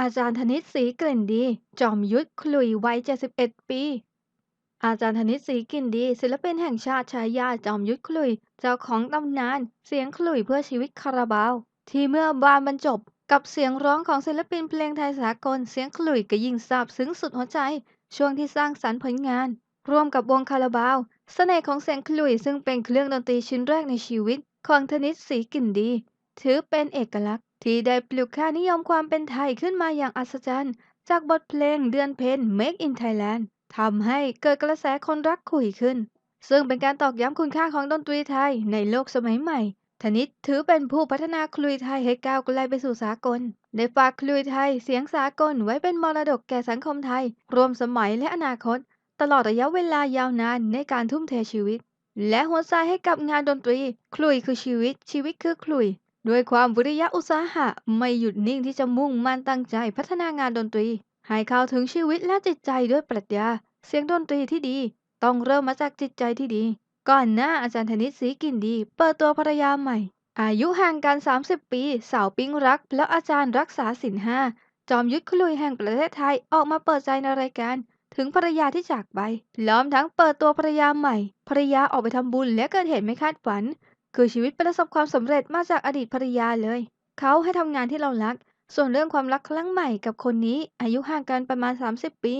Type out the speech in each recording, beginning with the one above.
อาจารย์ธนิตศรีกลิ่นดี จอมยุทธขลุยวัย 71 ปี อาจารย์ธนิตศรีกลิ่นดี ศิลปินแห่งชาติชายาจอมยุทธขลุย เจ้าของตำนาน เสียงขลุยเพื่อชีวิตคาราบาว ที่เมื่อบานบรรจบ กับเสียงร้องของศิลปินเพลงไทยสากล เสียงขลุยก็ยิ่งซาบซึ้งสุดหัวใจ ช่วงที่สร้างสรรค์ผลงาน ร่วมกับวงคาราบาวเสน่ห์ของเสียงขลุยซึ่งเป็นเครื่องดนตรีชิ้นแรกในชีวิต ของธนิตศรีกลิ่นดี ถือเป็นเอกลักษณ์ ที่ได้ปลุกค่านิยมความเป็นไทยขึ้นมาอย่างอัศจรรย์ จากบทเพลงเดือนเพ็ญ Make in Thailand ทำให้เกิดกระแสคนรักขลุยขึ้น ซึ่งเป็นการตอกย้ำคุณค่าของดนตรีไทยในโลกสมัยใหม่ธนิตถือเป็นผู้พัฒนาคลุยไทยให้ก้าวไกลไปสู่สากล ได้ฝากคลุยไทยเสียงสากลไว้เป็นมรดกแก่สังคมไทย รวมสมัยและอนาคต ตลอดระยะเวลายาวนานในการทุ่มเทชีวิต และหัวใจให้กับงานดนตรี คลุยคือชีวิต ชีวิตคือคลุย ด้วยความวิริยะอุตสาหะไม่หยุดนิ่งที่จะมุ่งมั่นตั้งใจพัฒนางานดนตรี ให้เข้าถึงชีวิตและจิตใจด้วยปรัชญา เสียงดนตรีที่ดี ต้องเริ่มมาจากจิตใจที่ดี ก่อนหน้าอาจารย์ธนิตศรีกินดี เปิดตัวภรรยาใหม่ อายุห่างกัน 30 ปี สาวปิ๊งรัก แล้วอาจารย์รักษาศีลห้าจอมยุทธขลุยแห่งประเทศไทยออกมาเปิดใจในรายการถึงภรรยาที่จากไปล้อมทั้งเปิดตัวภรรยาใหม่ ภรรยาออกไปทำบุญและเกิดเหตุไม่คาดฝัน คือชีวิตประสบความสำเร็จมาจากอดีตภรรยาเลย เขาให้ทำงานที่เรารัก ส่วนเรื่องความรักครั้งใหม่กับคนนี้ อายุห่างกันประมาณ 30 ปี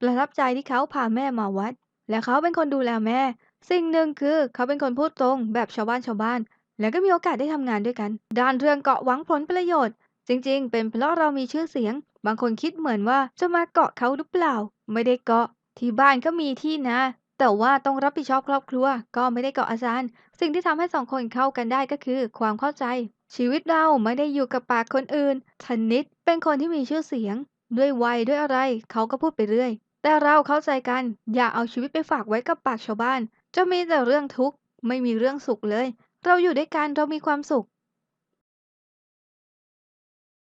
ประทับใจที่เขาพาแม่มาวัด และเขาเป็นคนดูแลแม่ สิ่งหนึ่งคือเขาเป็นคนพูดตรงแบบชาวบ้านชาวบ้าน แล้วก็มีโอกาสได้ทำงานด้วยกัน ด้านเรื่องเกาะหวังผลประโยชน์ จริง ๆ เป็นเพราะเรามีชื่อเสียง บางคนคิดเหมือนว่าจะมาเกาะเขาหรือเปล่า ไม่ได้เกาะที่บ้านก็มีที่นะ แต่ว่าต้องรับผิดชอบครอบครัว ก็ไม่ได้เกาะอาจารย์ สิ่งที่ทำให้สองคนเข้ากันได้ก็คือความเข้าใจ ชีวิตเราไม่ได้อยู่กับปากคนอื่นธนิตเป็นคนที่มีชื่อเสียง ด้วยวัยด้วยอะไร เขาก็พูดไปเรื่อย แต่เราเข้าใจกัน อย่าเอาชีวิตไปฝากไว้กับปากชาวบ้าน จะมีแต่เรื่องทุกข์ ไม่มีเรื่องสุขเลย เราอยู่ด้วยกันเรามีความสุข